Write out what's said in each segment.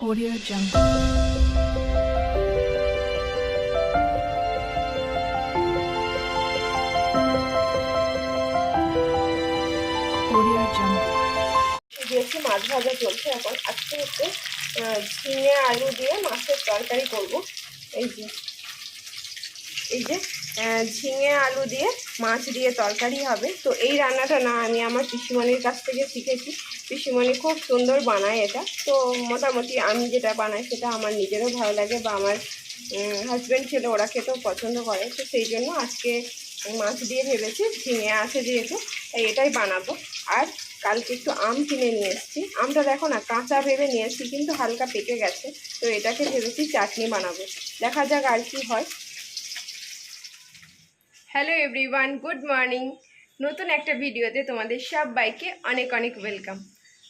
Audio Jungle. দিয়েছি মাছ ভাজা চলছে এখন। আজকে হচ্ছে ঝিঙে আলু দিয়ে মাছের তরকারি করব। এই যে এই যে ঝিঙে আলু দিয়ে মাছ দিয়ে তরকারি হবে। তো এই রান্নাটা না, আমি আমার পিসিমণির কাছ থেকে শিখেছি। পিসিমণি খুব সুন্দর বানায় এটা। তো মোটামুটি আমি যেটা বানাই সেটা আমার নিজেরও ভালো লাগে বা আমার হাজব্যান্ড ছেলে ওরা খেতেও পছন্দ করে। তো সেই জন্য আজকে মাছ দিয়ে ভেবেছি ঝিঙে আছে যেহেতু, তাই এটাই বানাবো। আর কালকে একটু আম কিনে নিয়ে এসেছি। আমটা দেখো না, কাঁচা ভেবে নিয়ে এসেছি, কিন্তু হালকা পেকে গেছে। তো এটাকে ভেবেছি চাটনি বানাবো। দেখা যাক আর কি হয়। হ্যালো এভরিওয়ান গুড মর্নিং নতুন একটা ভিডিওতে তোমাদের সবাইকে অনেক অনেক ওয়েলকাম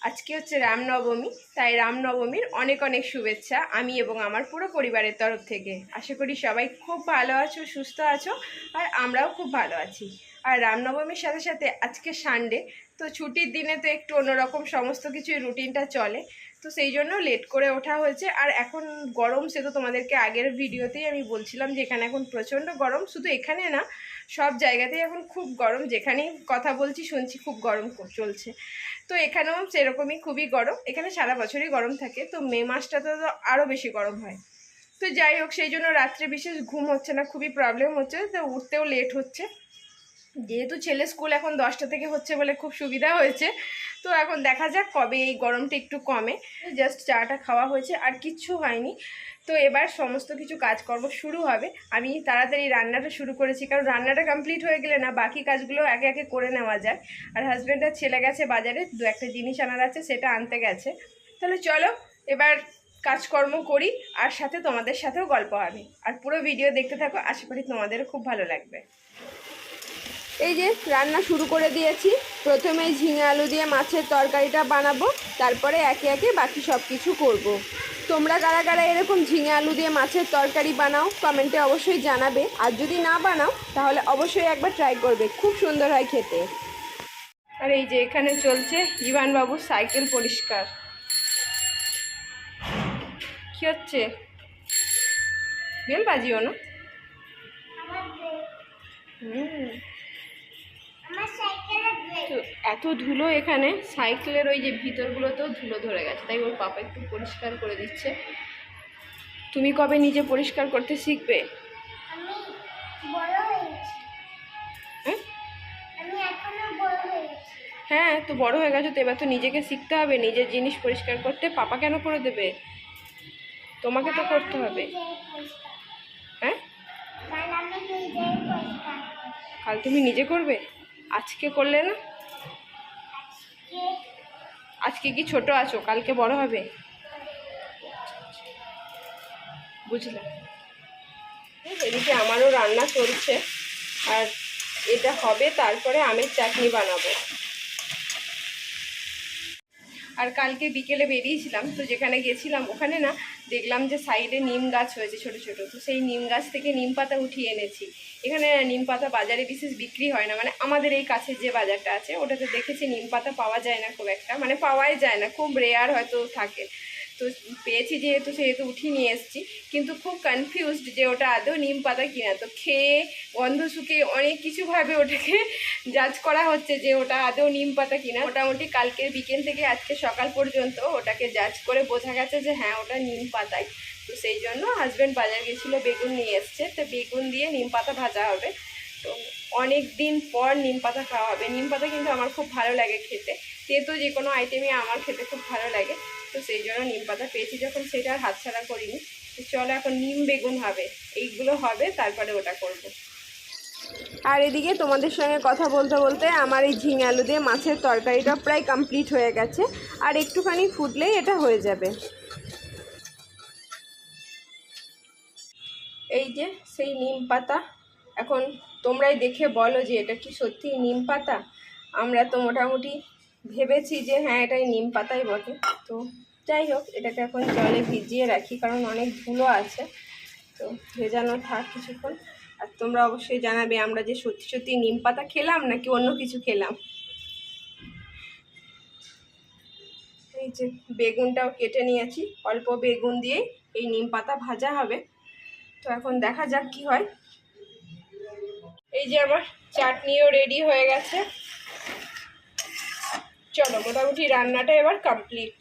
আজকে হচ্ছে রামনবমী, তাই রামনবমীর অনেক অনেক শুভেচ্ছা আমি এবং আমার পুরো পরিবারের তরফ থেকে। আশা করি সবাই খুব ভালো আছো, সুস্থ আছো, আর আমরাও খুব ভালো আছি। আর রামনবমীর সাথে সাথে আজকে সানডে তো ছুটির দিনে তো একটু অন্যরকম সমস্ত কিছুই রুটিনটা চলে, তো সেই জন্য লেট করে ওঠা হয়েছে। আর এখন গরম সে তো তোমাদেরকে আগের ভিডিওতেই আমি বলছিলাম যে এখানে এখন প্রচণ্ড গরম, শুধু এখানে না সব জায়গাতেই এখন খুব গরম, যেখানেই কথা বলছি শুনছি খুব গরম চলছে। তো এখানেও সেরকমই খুবই গরম, এখানে সারা বছরই গরম থাকে, তো মে মাসটাতে তো আরও বেশি গরম হয়। তো যাই হোক, সেই জন্য রাত্রে বিশেষ ঘুম হচ্ছে না, খুবই প্রবলেম হচ্ছে, তো উঠতেও লেট হচ্ছে। যেহেতু ছেলে স্কুল এখন দশটা থেকে হচ্ছে বলে খুব সুবিধা হয়েছে, তো এখন দেখা যাক কবে এই গরমটা একটু কমে। জাস্ট চাটা খাওয়া হয়েছে, আর কিচ্ছু হয়নি। তো এবার সমস্ত কিছু কাজকর্ম শুরু হবে। আমি তাড়াতাড়ি রান্নাটা শুরু করেছি, কারণ রান্নাটা কমপ্লিট হয়ে গেলে না, বাকি কাজগুলো একে একে করে নেওয়া যায়। আর হাজব্যান্ডের ছেলে গেছে বাজারে, দু একটা জিনিস আনার আছে, সেটা আনতে গেছে। তাহলে চলো, এবার কাজকর্ম করি, আর সাথে তোমাদের সাথেও গল্প হবে। আর পুরো ভিডিও দেখতে থাকো, আশা করি তোমাদেরও খুব ভালো লাগবে। এই যে রান্না শুরু করে দিয়েছি, প্রথমে ঝিঙে আলু দিয়ে মাছের তরকারিটা বানাবো, তারপরে একে একে বাকি সব কিছু করব। তোমরা কারা কারা এরকম ঝিঙে আলু দিয়ে মাছের তরকারি বানাও, কমেন্টে অবশ্যই জানাবে। আর যদি না বানাও, তাহলে অবশ্যই একবার ট্রাই করবে। খুব সুন্দর হয় খেতে। আর এই যে এখানে চলছে ইভান বাবুর সাইকেল পরিষ্কার। কি হচ্ছে? বেল বাজিও না? হুম। এত ধুলো এখানে। সাইকেলের ওই যে ভিতরগুলোতেও ধুলো ধরে গেছে। তাই ওর পাপা একটু পরিষ্কার করে দিচ্ছে। তুমি কবে নিজে পরিষ্কার করতে শিখবে? হ্যাঁ? হ্যাঁ তো বড় হয়ে গেছো তো এবার তো নিজেকে শিখতে হবে। নিজের জিনিস পরিষ্কার করতে পাপা কেন করে দেবে? তোমাকে তো করতে হবে। হ্যাঁ। কাল তুমি নিজে করবে? আজকে করলে না? আজকে কি ছোট আছো? কালকে বড় হবে? বুঝলাম এদিকে আমারও রান্না চলছে। আর এটা হবে, তারপরে আমের চাটনি বানাবো। আর কালকে বিকেলে বেরিয়েছিলাম, তো যেখানে গেছিলাম ওখানে না, দেখলাম যে সাইডে নিম গাছ হয়েছে ছোট ছোট, তো সেই নিম গাছ থেকে নিম পাতা উঠিয়ে এনেছি। এখানে নিম পাতা বাজারে বিশেষ বিক্রি হয় না। মানে আমাদের এই কাছের যে বাজারটা আছে, ওটাতে দেখেছি নিম পাতা পাওয়া যায় না খুব একটা। মানে পাওয়াই যায় না, খুব রেয়ার হয়তো থাকে। তো পেয়েছি যেহেতু, সেহেতু উঠিয়ে নিয়ে এসেছি। কিন্তু খুব কনফিউজড যে ওটা আদৌ নিম পাতা কিনা। তো খেয়ে গন্ধ শুকে অনেক কিছুভাবে ওটাকে জাজ করা হচ্ছে যে ওটা আদৌ নিম পাতা কিনা। মোটামুটি কালকের বিকেল থেকে আজকে সকাল পর্যন্ত ওটাকে জাজ করে বোঝা গেছে যে হ্যাঁ ওটা নিম পাতাই। তো সেই জন্য হাজব্যান্ড বাজার গেছিল, বেগুন নিয়ে এসছে। তো বেগুন দিয়ে নিম পাতা ভাজা হবে। তো অনেক দিন পর নিম পাতা খাওয়া হবে। নিম পাতা কিন্তু আমার খুব ভালো লাগে খেতে। তেতো যে কোনো আইটেমই আমার খেতে খুব ভালো লাগে। তো সেই জন্য নিম পাতা পেয়েছি। যখন সেটা আর হাতছাড়া করিনি, তো চলো এখন নিম বেগুন হবে। এইগুলো হবে, তারপরে ওটা করব। আর এদিকে তোমাদের সঙ্গে কথা বলতে বলতে আমার এই ঝিঙে আলু দিয়ে মাছের তরকারিটা প্রায় কমপ্লিট হয়ে গেছে। আর একটুখানি ফুটলেই এটা হয়ে যাবে। এই যে সেই নিম পাতা। এখন তোমরাই দেখে বলো যে এটা কি সত্যি নিম পাতা? আমরা তো মোটামুটি ভেবেছি যে হ্যাঁ এটাই নিম পাতাই বটে। তো যাই হোক, এটাকে এখন জলে ভিজিয়ে রাখি কারণ অনেক ধুলো আছে। তো ভেজানো থাক কিছুক্ষণ। আর তোমরা অবশ্যই জানাবে আমরা যে সত্যি সত্যি নিম পাতা খেলাম নাকি অন্য কিছু খেলাম? এই যে বেগুনটাও কেটে নিয়েছি। অল্প বেগুন দিয়ে এই নিম পাতা ভাজা হবে। তো এখন দেখা যাক কি হয়। এই যে আমার চাটনিও রেডি হয়ে গেছে। চলো, মোটামুটি রান্নাটা এবার কমপ্লিট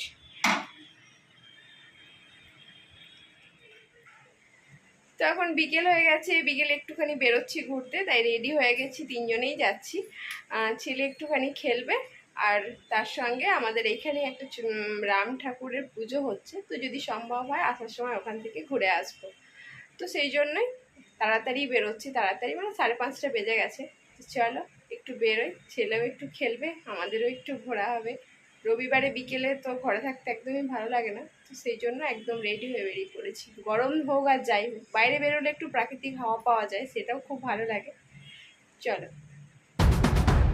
তো এখন বিকেল হয়ে গেছে, বিকেলে একটুখানি বেরোচ্ছি ঘুরতে, তাই রেডি হয়ে গেছি, তিনজনেই যাচ্ছি। ছেলে একটুখানি খেলবে, আর তার সঙ্গে আমাদের এখানে একটা রাম ঠাকুরের পুজো হচ্ছে, তো যদি সম্ভব হয় আসার সময় ওখান থেকে ঘুরে আসব। তো সেই জন্যই তাড়াতাড়ি বেরোচ্ছি, তাড়াতাড়ি মানে সাড়ে পাঁচটা বেজে গেছে। চলো, একটু বেরোই, ছেলেও একটু খেলবে, আমাদেরও একটু ঘোরা হবে। রবিবারে বিকেলে তো ঘরে থাকতে একদমই ভালো লাগে না, তো সেই জন্য একদম রেডি হয়ে বেরিয়ে পড়েছি। গরম হোক আর যাই হোক, বাইরে বেরোলে একটু প্রাকৃতিক হাওয়া পাওয়া যায়, সেটাও খুব ভালো লাগে। চলো।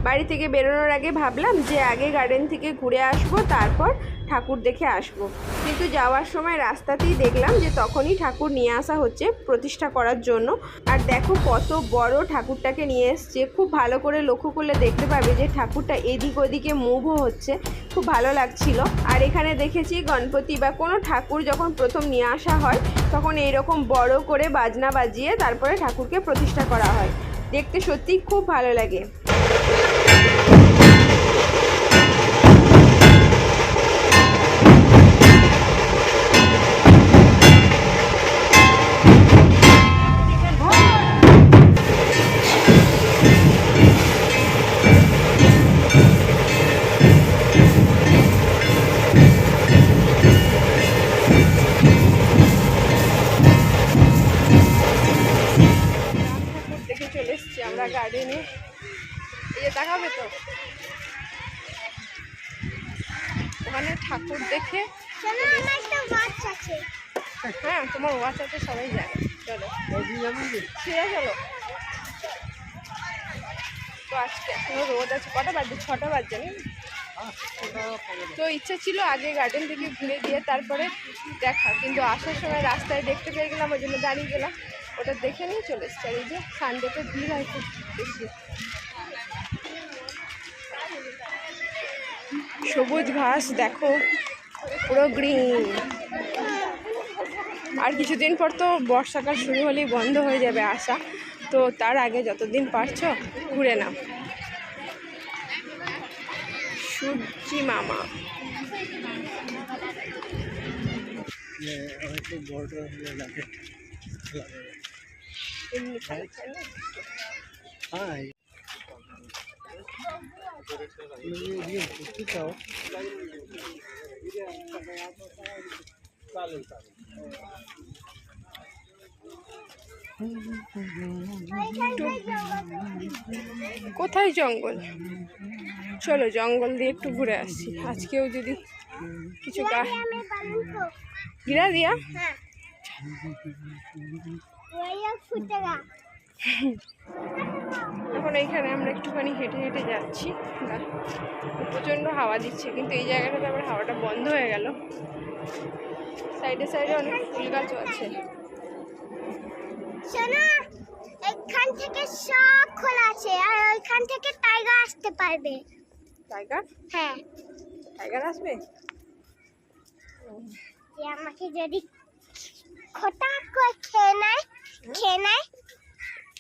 বাড়ি থেকে বেরোনোর আগে ভাবলাম যে আগে গার্ডেন থেকে ঘুরে আসব, তারপর ঠাকুর দেখে আসব। কিন্তু যাওয়ার সময় রাস্তাতেই দেখলাম যে তখনই ঠাকুর নিয়ে আসা হচ্ছে প্রতিষ্ঠা করার জন্য। আর দেখো কত বড় ঠাকুরটাকে নিয়ে এসছে। খুব ভালো করে লক্ষ্য করলে দেখতে পাবে যে ঠাকুরটা এদিক ওদিকে মুভও হচ্ছে। খুব ভালো লাগছিল। আর এখানে দেখেছি গণপতি বা কোনো ঠাকুর যখন প্রথম নিয়ে আসা হয়, তখন এইরকম বড় করে বাজনা বাজিয়ে তারপরে ঠাকুরকে প্রতিষ্ঠা করা হয়। দেখতে সত্যিই খুব ভালো লাগে। এসেছি আমরা গার্ডেনে এই দেখাবে তো? ওখানে ঠাকুর দেখে হ্যাঁ তোমার ওয়াচ আছে সবাই জানে। চলো। ঠিক আছে চলো। তো আজকে এখনও রোদ আছে কটা বাজছে ছটা বাজছে না? তো ইচ্ছা ছিল আগে গার্ডেন থেকে ঘুরে দিয়ে তারপরে দেখা কিন্তু আসার সময় রাস্তায় দেখতে পেয়ে গেলাম ওই জন্য দাঁড়িয়ে গেলাম। ওটা দেখে নিয়ে চলে এসছি। আর এই যে সানডেতে ভিড় হয় খুব বেশি। সবুজ ঘাস, দেখো, পুরো গ্রিন আর কিছুদিন পর তো বর্ষাকাল শুরু হলেই বন্ধ হয়ে যাবে আসা তো তার আগে যতদিন পারছ, ঘুরে নাও। সূর্যি মামা। হয়তো বড় লাগে चालेल चालेल কোথায় জঙ্গল চলো জঙ্গল দিয়ে একটু ঘুরে আসছি আজকেও যদি কিছু গা আমি পালন তো গিরা দিয়া হ্যাঁ ওইয়া ফুটেগা এখন এইখানে আমরা একটুখানি হেঁটে হেঁটে যাচ্ছি। প্রচণ্ড হাওয়া দিচ্ছে কিন্তু এই জায়গাটাতে আবার হাওয়াটা বন্ধ হয়ে গেল। সাইডে সাইডে অনেক ফুল গাছও আছে। এখান থেকে সব খোলা আছে আর ওইখান থেকে টাইগার আসতে পারবে। টাইগার? হ্যাঁ। টাইগার আসবে? আমাকে যদি খোটা করে খেয়ে নেয় খেনায়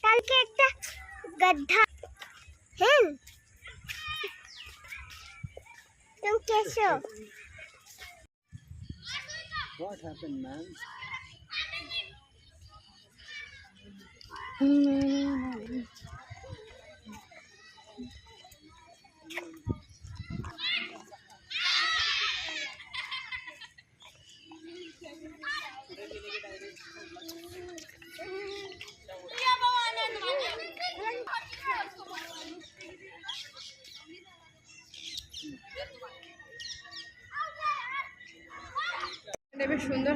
কালকে একটা গड्ढा হ্যাঁ तुम कैसे हो What happened, man? Mm -hmm.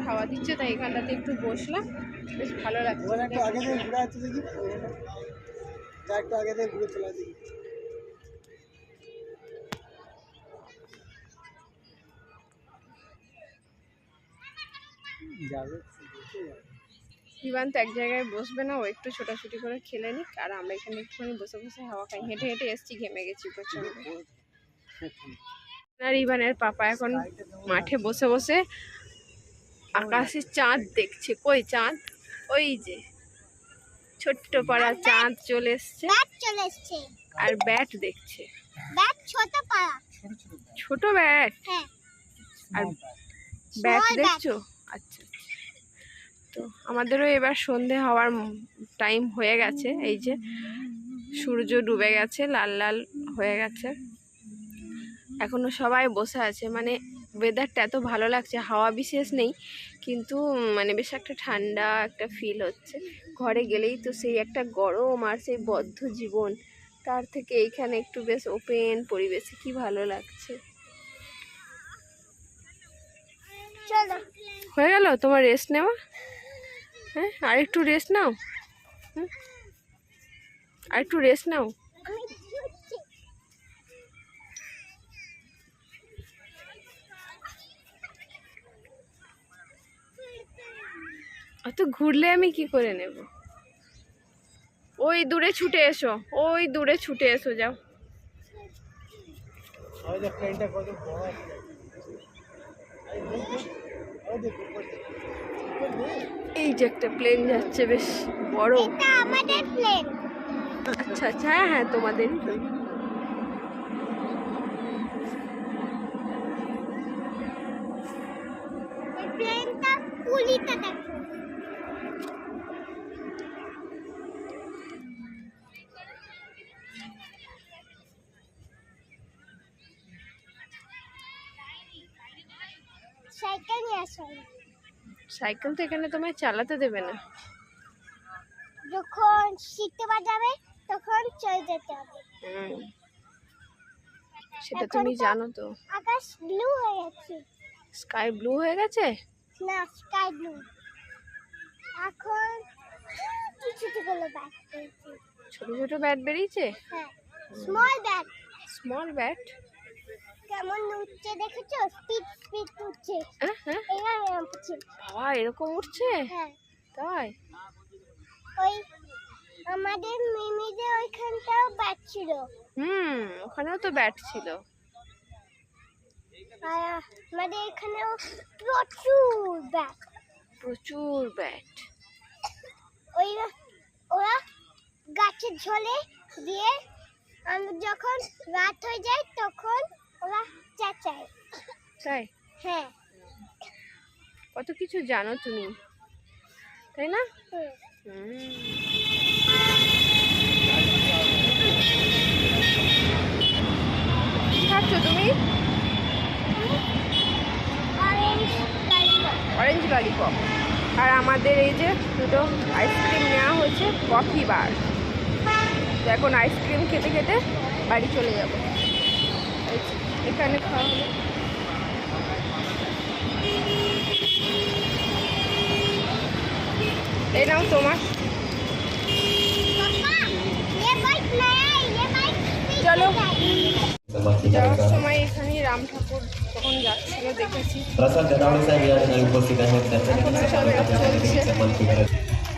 হাওয়া দিচ্ছে তাই এখানটাতে একটু বসলাম। বেশ ভালো লাগছে তো এক জায়গায় বসবে না ও একটু ছোটাছুটি করে খেলে নিক আর আমরা এখানে একটুখানি বসে বসে হাওয়া খাই। হেঁটে হেঁটে এসছি ঘেমে গেছি প্রচণ্ড আর ইভানের পাপা এখন মাঠে বসে বসে আকাশে চাঁদ দেখছে। কই চাঁদ? ওই যে ছোট্ট পাড়া চাঁদ চলে এসছে। ব্যাট চলে এসছে। আর ব্যাট দেখছে। ছোট ব্যাট? হ্যাঁ। আর ব্যাট দেখছ? আচ্ছা আচ্ছা। তো আমাদেরও এবার সন্ধে হওয়ার টাইম হয়ে গেছে। এই যে সূর্য ডুবে গেছে লাল লাল হয়ে গেছে। এখনও সবাই বসে আছে। মানে ওয়েদারটা এত ভালো লাগছে হাওয়া বিশেষ নেই কিন্তু মানে বেশ একটা ঠান্ডা একটা ফিল হচ্ছে। ঘরে গেলেই তো সেই একটা গরম আর সেই বদ্ধ জীবন তার থেকে এইখানে একটু বেশ ওপেন পরিবেশে কি ভালো লাগছে। হয়ে গেল? তোমার রেস্ট নেওয়া? হ্যাঁ আর একটু রেস্ট নাও। হুম? আর একটু রেস্ট নাও অত ঘুরলে আমি কি করে নেব? ওই দূরে ছুটে এসো ওই দূরে ছুটে এসো যাও। এই যে একটা প্লেন যাচ্ছে বেশ বড়। আমাদের প্লেন আচ্ছা আচ্ছা হ্যাঁ হ্যাঁ তোমাদেরই তো। এই প্লেনটা কুলিটা দেখো সাইকেল নিয়ে আসো সাইকেল তো এখানে তোমায় চালাতে দেবে না। যখন শিখতে বাজাবে তখন চলে যেতে হবে। সেটা তুমি জানো তো। আকাশ ব্লু হয়ে গেছে। স্কাই ব্লু হয়ে গেছে? না স্কাই ব্লু এখন কিছু গুলো ব্যাট ছোট ছোট ব্যাট বেরিয়েছে? হ্যাঁ স্মল ব্যাট স্মল ব্যাট কেমন উঠছে দেখেছ? স্পিড স্পিড উঠছে। হ্যাঁ হ্যাঁ। এবার এরকম উঠছে। বাবা এরকম উঠছে? হ্যাঁ। তাই? ওই আমাদের মিমিদের ওইখানটাও ব্যাট ছিল। হুম ওখানেও তো ব্যাট ছিল। আর আমাদের এখানেও প্রচুর ব্যাট প্রচুর ব্যাট ওই ওরা গাছের ঝোলে দিয়ে যখন রাত হয়ে যায় তখন ওরা চেঁচায় তাই হ্যাঁ। কত কিছু জানো তুমি তাই না। খাচ্ছ তুমি? অরেঞ্জ ললিপপ আর আমাদের এই যে দুটো আইসক্রিম নেওয়া হয়েছে কফি বার। তো এখন আইসক্রিম খেতে খেতে বাড়ি চলে যাব। এখানে খাওয়া হলো এই নাও তোমার। চলো। যাওয়ার সময় এখানে রাম ঠাকুর তখন যাচ্ছিল দেখেছি।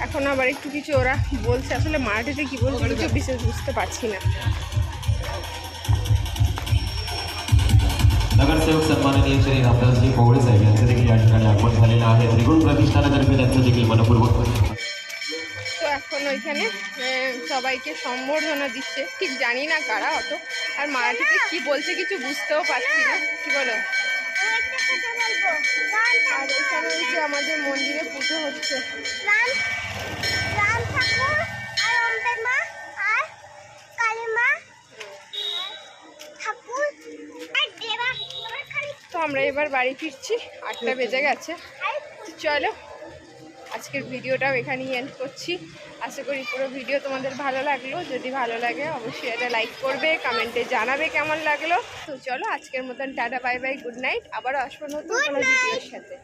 এখন আবার একটু কিছু ওরা বলছে। আসলে মারাঠিতে কি বলছে কিছু বিশেষ বুঝতে পারছি না। नगरसेवक सन्माननीय श्री रामदासजी कोवळे साहेब यांचं देखील या ठिकाणी आगमन झालेलं आहे त्रिगुण प्रतिष्ठानातर्फे त्यांचं देखील मनपूर्वक তো এখন ওইখানে আহ, সবাইকে সম্বর্ধনা দিচ্ছে ঠিক জানি না কারা অত আর মারাঠিতে কি বলছে কিছু বুঝতেও পারছি না কি বলো আমি একটা কথা বলবো রাম আর এখানে ওই যে আমাদের মন্দিরে পুজো হচ্ছে আমরা এবার বাড়ি ফিরছি। আটটা বেজে গেছে। তো চলো আজকের ভিডিওটাও এখানেই এন্ড করছি। আশা করি পুরো ভিডিও তোমাদের ভালো লাগল। যদি ভালো লাগে অবশ্যই এটা লাইক করবে কমেন্টে জানাবে কেমন লাগল। তো চলো আজকের মতন tata bye bye good night আবার আসব নতুন কোনো ভিডিওর সাথে।